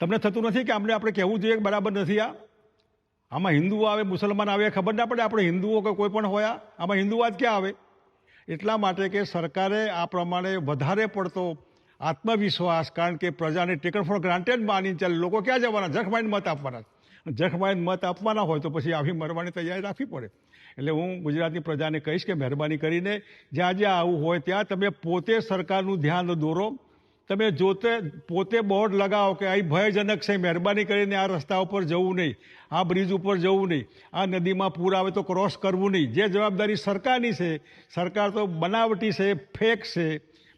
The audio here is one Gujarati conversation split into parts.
તમને થતું નથી કે આમને આપણે કહેવું જોઈએ કે બરાબર નથી આ? આમાં હિન્દુઓ આવે, મુસલમાન આવે, ખબર ના પડે આપણે હિન્દુઓ કે કોઈ પણ હોય આમાં હિન્દુવાદ ક્યાં આવે? એટલા માટે કે સરકારે આ પ્રમાણે વધારે પડતો આત્મવિશ્વાસ, કારણ કે પ્રજાને ટેકન ફોર ગ્રાન્ટેડ માની ચાલે. લોકો ક્યાં જવાના? જખમાઈને મત આપવાના જખમાઈને મત આપવાના હોય તો પછી આવી મરવાની તૈયારી રાખવી પડે. એટલે હું ગુજરાતની પ્રજાને કહીશ કે મહેરબાની કરીને જ્યાં જ્યાં આવું હોય ત્યાં તમે પોતે સરકારનું ધ્યાન દોરો. તમે જોતે પોતે બોર્ડ લગાવો કે અહીં ભયજનક છે, મહેરબાની કરીને આ રસ્તા ઉપર જવું નહીં, આ બ્રિજ ઉપર જવું નહીં, આ નદીમાં પૂર આવે તો ક્રોસ કરવું નહીં. જે જવાબદારી સરકારની છે, સરકાર તો બનાવટી છે, ફેક છે,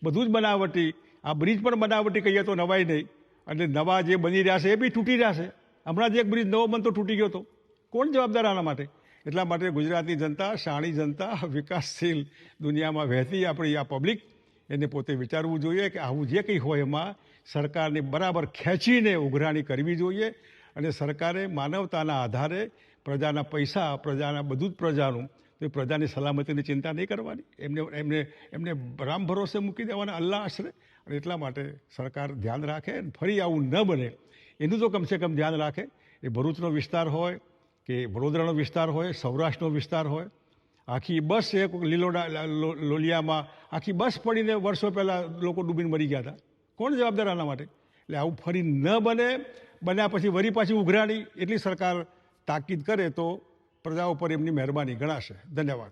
બધું જ બનાવટી. આ બ્રિજ પણ બનાવટી કહીએ તો નવાય નહીં. અને નવા જે બની રહ્યા છે એ બી તૂટી રહ્યા છે. હમણાં જ એક બ્રિજ નવો બનતો તૂટી ગયો હતો કોણ જવાબદાર આના માટે? એટલા માટે ગુજરાતની જનતા શાણી જનતા, વિકાસશીલ દુનિયામાં વહેતી આપણી આ પબ્લિક એને પોતે વિચારવું જોઈએ કે આવું જે કંઈ હોય એમાં સરકારને બરાબર ખેંચીને ઉઘરાણી કરવી જોઈએ અને સરકારે માનવતાના આધારે પ્રજાના પૈસા, પ્રજાના બધું જ પ્રજાનું, તો એ પ્રજાની સલામતીની ચિંતા નહીં કરવાની. એમને એમને એમને રામ ભરોસે મૂકી દેવાના અલ્લાહ આશરે. અને એટલા માટે સરકાર ધ્યાન રાખે અને ફરી આવું ન બને. એનું તો કમસે કમ ધ્યાન રાખે. એ ભરૂચનો વિસ્તાર હોય કે વડોદરાનો વિસ્તાર હોય, સૌરાષ્ટ્રનો વિસ્તાર હોય આખી બસ એક લીલોડા લોલિયામાં આખી બસ પડીને વર્ષો પહેલાં લોકો ડૂબીને મરી ગયા હતા. કોણ જવાબદાર આના માટે? એટલે આવું ફરી ન બને, બન્યા પછી વરી પાછી ઉઘરાણી, એટલી સરકાર તાકીદ કરે તો પ્રજા ઉપર એમની મહેરબાની ગણાશે. ધન્યવાદ.